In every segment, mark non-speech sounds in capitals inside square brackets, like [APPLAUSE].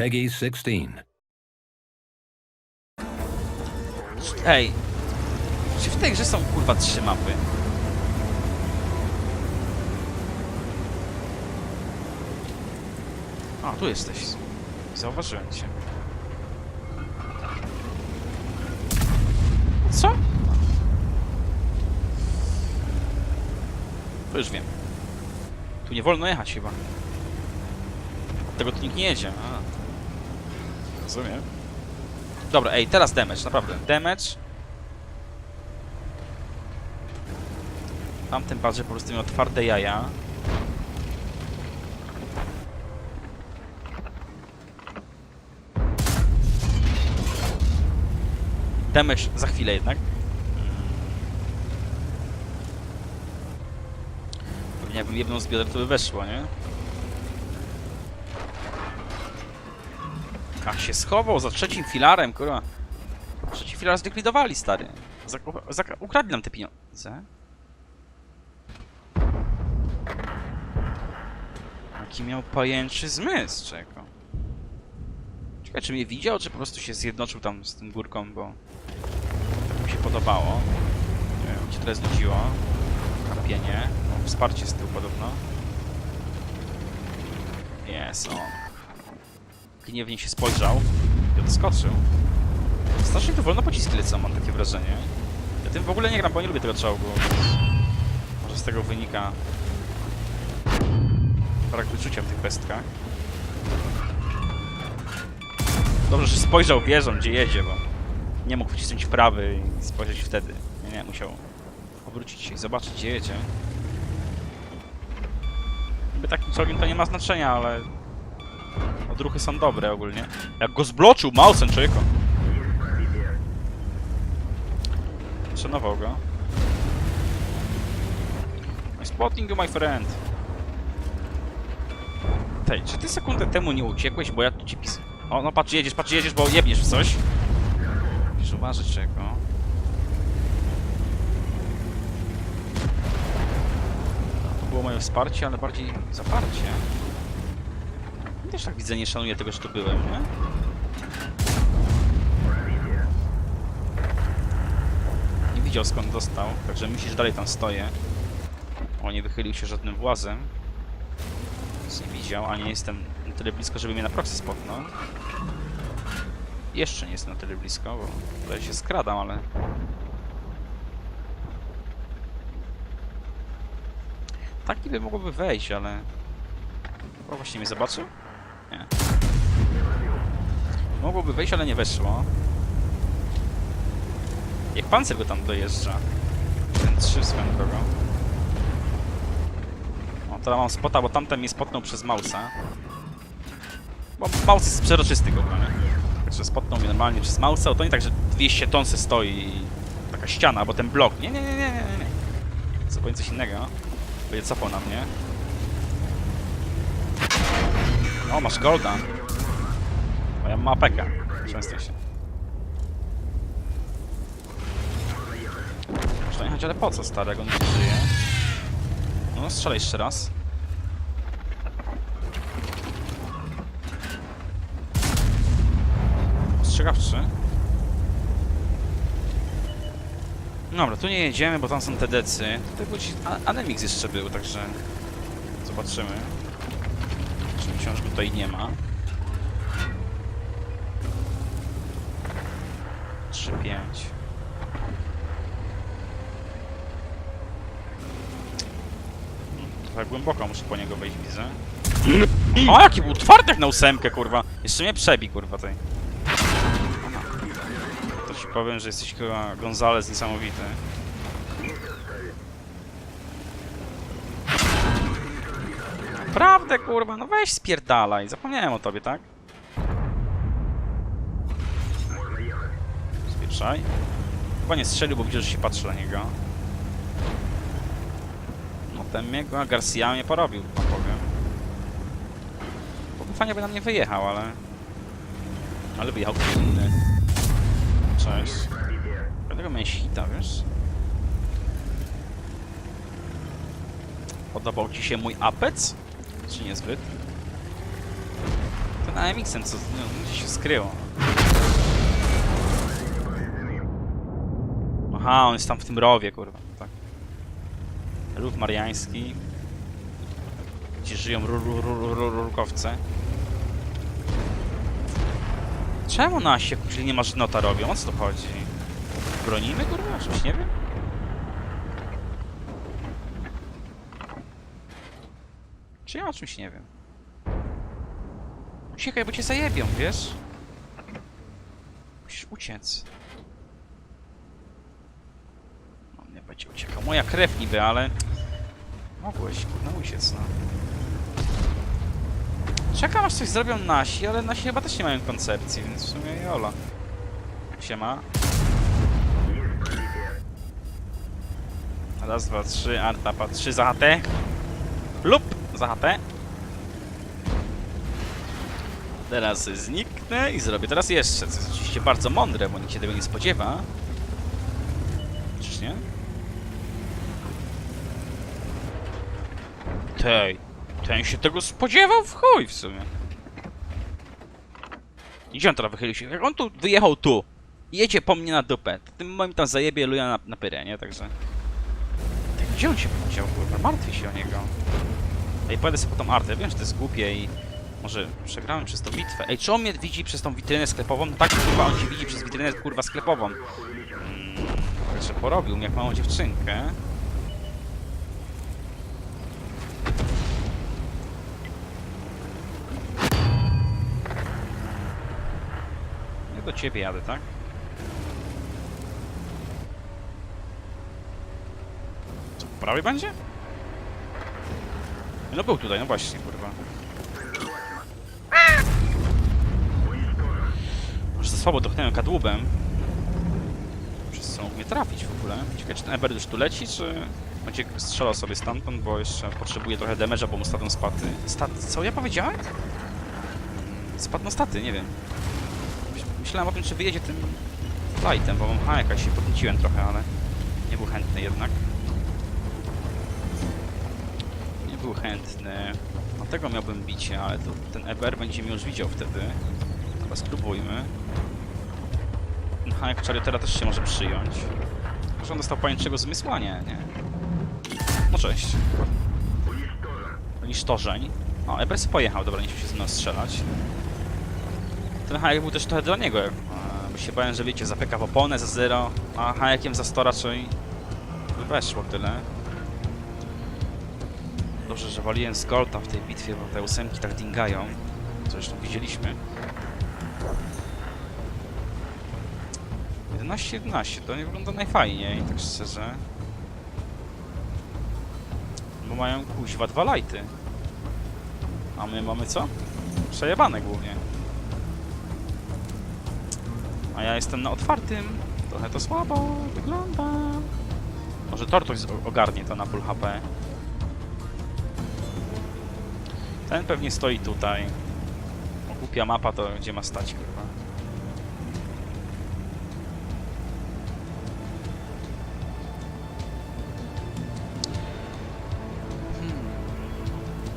Peggy 16. Ej. Czy w tej grze są kurwa trzy mapy? A, tu jesteś. Zauważyłem cię. Co? To już wiem. Tu nie wolno jechać chyba. Tego tu nikt nie jedzie. A. Rozumiem. Dobra, ej, teraz damage, naprawdę. Damage. Tamten bardziej po prostu miał twarde jaja. Damage za chwilę jednak. Pewnie jakbym jedną z bioder, to by weszło, nie? A się schował za trzecim filarem, kurwa. Trzeci filar zlikwidowali, stary. Ukradli nam te pieniądze. Jaki miał pajęczy zmysł, czego. Ciekawe, czy mnie widział, czy po prostu się zjednoczył tam z tym górką, bo mu się podobało. Nie wiem, cię trochę znudziło. Kampienie. O, wsparcie z tyłu podobno. Jest on. Gniewnie się spojrzał i odskoczył. Strasznie tu wolno pociski lecą, mam takie wrażenie. Ja tym w ogóle nie gram, bo nie lubię tego czołgu. Może z tego wynika brak wyczucia w tych pestkach. Dobrze, że spojrzał wieżą, gdzie jedzie, bo nie mógł wcisnąć w prawy i spojrzeć wtedy. Nie, nie, musiał obrócić się i zobaczyć, gdzie jedzie. Niby takim czołgiem to nie ma znaczenia, ale odruchy są dobre ogólnie. Jak go zbloczył Mausen, człowieku. Szanował go. I'm spotting you, my friend. Tej, czy ty sekundę temu nie uciekłeś, bo ja tu ci pis... O, no patrz, jedziesz, patrz, jedziesz, bo jebniesz w coś. Musisz uważać czego. To było moje wsparcie, ale bardziej zaparcie. Też tak widzę, nie szanuję tego, że tu byłem, nie? Nie widział skąd dostał, także myślisz, że dalej tam stoję. O, nie wychylił się żadnym włazem. Nic nie widział, a nie jestem na tyle blisko, żeby mnie na proxy spotnął. Jeszcze nie jestem na tyle blisko, bo tutaj się skradam, ale... Taki by mogłoby wejść, ale... O, właśnie mnie zobaczył? Nie. Mogłoby wejść, ale nie weszło. Jak pancer go tam dojeżdża. Ten 3 swoją drogą. O, teraz mam spota, bo tamten mnie spotnął przez mausa. Bo maus jest przeroczysty go, nie? Także spotnął mnie normalnie przez mausa, to nie tak, że 200 ton se stoi i taka ściana, bo ten blok. Nie, nie, nie, nie, nie, nie. Zupełnie coś innego. Będzie cofał na mnie. O, masz golda. Bo ja mam APK. Częstuj się. Można jechać, ale po co starego? Nie żyje. No, strzelaj jeszcze raz. Ostrzegawczy. Dobra, tu nie jedziemy, bo tam są te decy. Tutaj był ci Anemix jeszcze był, także zobaczymy. Czy książki tutaj nie ma. 3, 5. Trochę głęboko muszę po niego wejść, widzę. O, jaki był twardy jak na ósemkę, kurwa. Jeszcze mnie przebi, kurwa, tej. To ci powiem, że jesteś, kurwa, Gonzales niesamowity. Naprawdę, kurwa, no weź spierdalaj. Zapomniałem o tobie, tak? Spieprzaj. Chyba nie strzelił, bo widział, że się patrzy na niego. No ten kurwa, Garcia mnie porobił, wam powiem. Bo fajnie by na mnie wyjechał, ale... Ale wyjechał ktoś inny. Cześć. Dlatego miałeś hita, wiesz? Podobał ci się mój apec? Czy niezbyt? Ten A, Mixen, co no, się skryło. Aha, on jest tam w tym rowie, kurwa. Tak. Rów mariański. Gdzie żyją ru- ru- ru- ru- rurkowce. Czemu nasi, jeżeli nie ma żnota robią? O co to chodzi? Bronimy, kurwa? Czymś nie wiem? Czy ja o czymś nie wiem? Uciekaj, bo cię zajebią, wiesz? Musisz uciec. No nie będzie uciekał. Moja krew niby, ale... Mogłeś, kurna, uciec, no. Czekam aż coś zrobią nasi, ale nasi chyba też nie mają koncepcji, więc w sumie jola. Siema. Raz, dwa, trzy, Artapa, trzy za HT. Lub za HT. Teraz zniknę i zrobię teraz jeszcze, co jest oczywiście bardzo mądre, bo nikt się tego nie spodziewa. Czyż nie? Tej, ten się tego spodziewał w chuj w sumie. Gdzie on teraz wychylił się? Jak on tu wyjechał tu, jedzie po mnie na dupę, tym moim tam zajebie luja na, na pyrę, nie? Także... Tak, gdzie on się podział, kurwa? Martwię się o niego. Ej, pojadę sobie tą artę, wiem, że to jest głupie i... Może przegrałem przez tą bitwę. Ej, czy on mnie widzi przez tą witrynę sklepową? No tak, kurwa, on się widzi przez witrynę, kurwa, sklepową. Mm, Także porobił mnie jak małą dziewczynkę. Ja do ciebie jadę, tak? Prawej będzie? No był tutaj, no właśnie, kurwa. Może za słabo dotknąłem kadłubem. Przez co mógł mnie trafić w ogóle. Ciekawe, czy ten Eber już tu leci, czy będzie strzelał sobie stamtąd, bo jeszcze potrzebuje trochę damage'a, bo mu stadą spaty. Stat... Co ja powiedziałem? Spadną staty, nie wiem. Myśl- Myślałem o tym, czy wyjedzie tym lightem, bo mam ha, jakaś się podnieciłem trochę, ale nie był chętny jednak. Był chętny. Dlatego miałbym bicie, ale to ten EBR będzie mnie już widział wtedy. Chyba spróbujmy. Aha, jak Chariotera też się może przyjąć. Może on dostał pajęczego zmysłania, nie? No cześć. Niż torzeń. O, EBS pojechał, dobra, nie chciał się ze mną strzelać. Ten hajek był też trochę dla niego, e, bo się bałem, że wiecie, zapeka w oponę za zero, a hajakiem za 100 raczej weszło tyle. Dobrze, że waliłem z w tej bitwie, bo te ósemki tak dingają. Co zresztą widzieliśmy. 11-11, to nie wygląda najfajniej, tak szczerze. Bo mają kuźwa dwa lighty. A my mamy co? Przejebane głównie. A ja jestem na otwartym. Trochę to słabo wygląda. Może Tortoise o- ogarnie to na full HP. Ten pewnie stoi tutaj. O, głupia mapa to gdzie ma stać, kurwa. Hmm.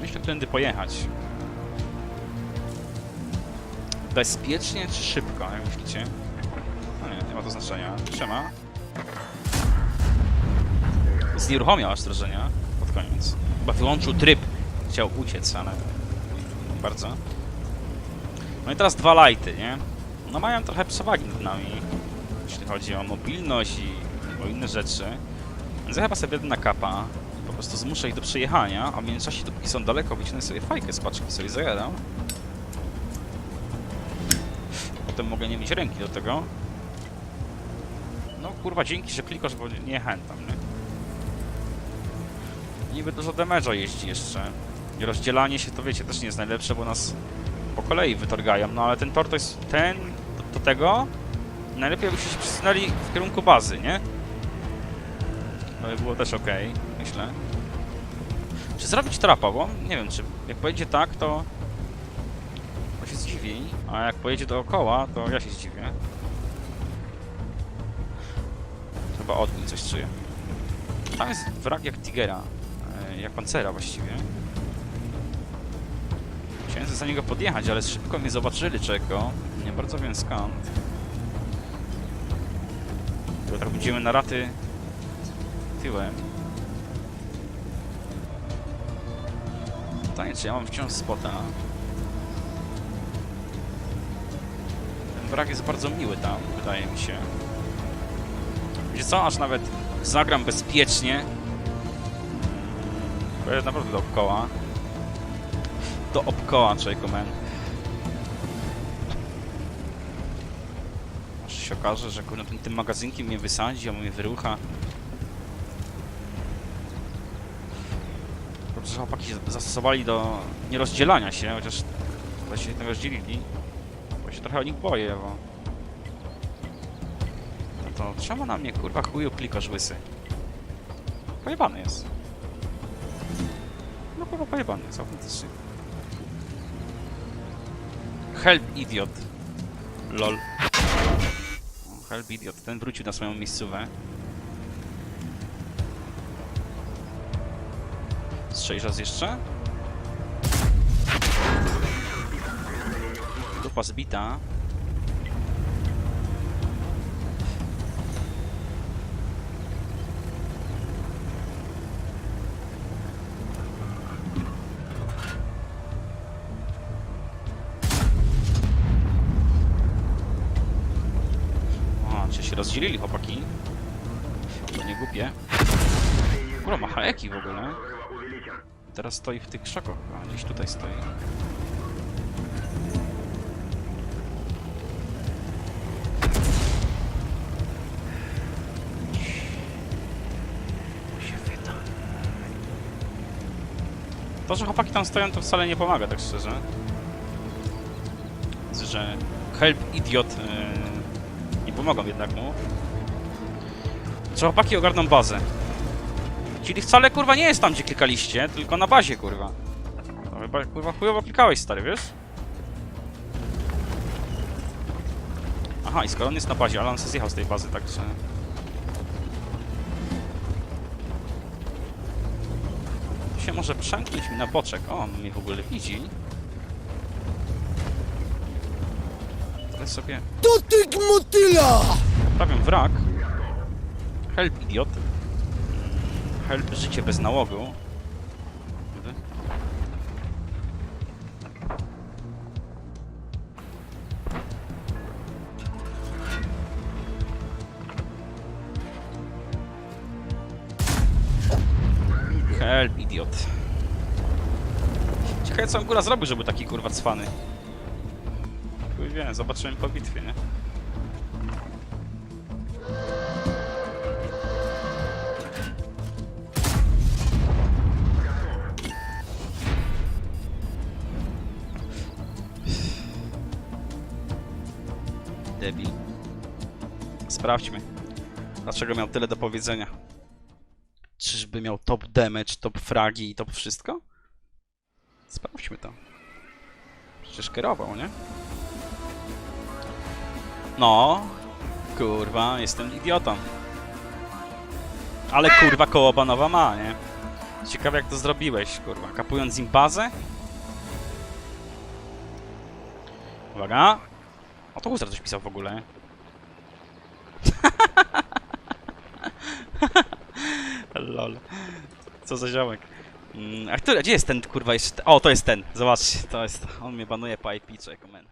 Myślę, tędy pojechać. Bezpiecznie czy szybko, jak myślicie? No nie, nie ma to znaczenia. Trzyma. Znieruchomiał aż wrażenia pod koniec. Chyba wyłączył tryb. Chciał uciec, ale... Bardzo. No i teraz dwa lighty, nie? No mają trochę przewagi nad nami, jeśli chodzi o mobilność i o inne rzeczy. Więc ja chyba sobie na kapa. Po prostu zmuszę ich do przejechania, a w międzyczasie, dopóki są daleko, wycinę sobie fajkę z paczki, sobie zajadę. Potem mogę nie mieć ręki do tego. No kurwa, dzięki, że klikasz, bo nie chętam, nie? Niby dużo damage'a jeździ jeszcze. I rozdzielanie się, to wiecie, też nie jest najlepsze, bo nas po kolei wytorgają. No ale ten tor to jest ten do, do tego. Najlepiej byście się przesunęli w kierunku bazy, nie? To by było też ok, myślę. Czy zrobić trapa, bo nie wiem, czy jak pojedzie tak, to... To się zdziwi, a jak pojedzie dookoła, to ja się zdziwię. Chyba odbił coś czuję. Tam jest wrak jak Tigera. e, Jak pancera właściwie. Za niego podjechać, ale szybko mnie zobaczyli czego. Nie bardzo wiem skąd. Tylko tak będziemy na raty tyłem. Pytanie, czy ja mam wciąż spota? Ten brak jest bardzo miły tam, wydaje mi się. Wiecie co, aż nawet zagram bezpiecznie. To jest naprawdę dookoła. Dookoła, człowieku, man. Aż się okaże, że kurde, tym, tym magazynkiem mnie wysadzi, a mnie wyrucha. Dobrze, że chłopaki zastosowali do nierozdzielania się, chociaż właśnie się rozdzielili. Bo się trochę o nich boję, bo... No to czemu na mnie, kurwa, chuju klikasz łysy? Pojebany jest. No kurwa pojebany jest, autentycznie. Help idiot. Lol. Help idiot. Ten wrócił na swoją miejscówę. Strzelisz raz jeszcze? Dupa zbita. Rozdzielili chłopaki? To nie głupie. Kurwa, ma haeki w ogóle. Teraz stoi w tych krzakach, a gdzieś tutaj stoi. To, że chłopaki tam stoją, to wcale nie pomaga, tak szczerze. Że help idiot yy, pomogą jednak mu. Czy chłopaki ogarną bazę? Czyli wcale kurwa nie jest tam, gdzie klikaliście, tylko na bazie kurwa. No chyba kurwa chujowo klikałeś stary, wiesz? Aha, i skoro on jest na bazie, ale on sobie zjechał z tej bazy, także... się może przemknąć mi na boczek. O, on mnie w ogóle widzi. Sobie Dotyk motyla! Prawiam wrak. Help idiot. Help życie bez nałogu. Help idiot. Ciekawe co on kurwa zrobił, żeby taki kurwa cwany. Chuj wie, zobaczymy po bitwie, nie? Debil. Sprawdźmy. Dlaczego miał tyle do powiedzenia? Czyżby miał top damage, top fragi i top wszystko? Sprawdźmy to. Przecież kierował, nie? No, kurwa, jestem idiotą. Ale kurwa koło banowa ma, nie? Ciekawe jak to zrobiłeś, kurwa. Kapując im bazę? Uwaga. O, to Huzar coś pisał w ogóle. [LAUGHS] Lol. Co za ziomek. Mm, a który, gdzie jest ten kurwa jeszcze? O, to jest ten. Zobaczcie, to jest. On mnie banuje po IP, człowieku, man.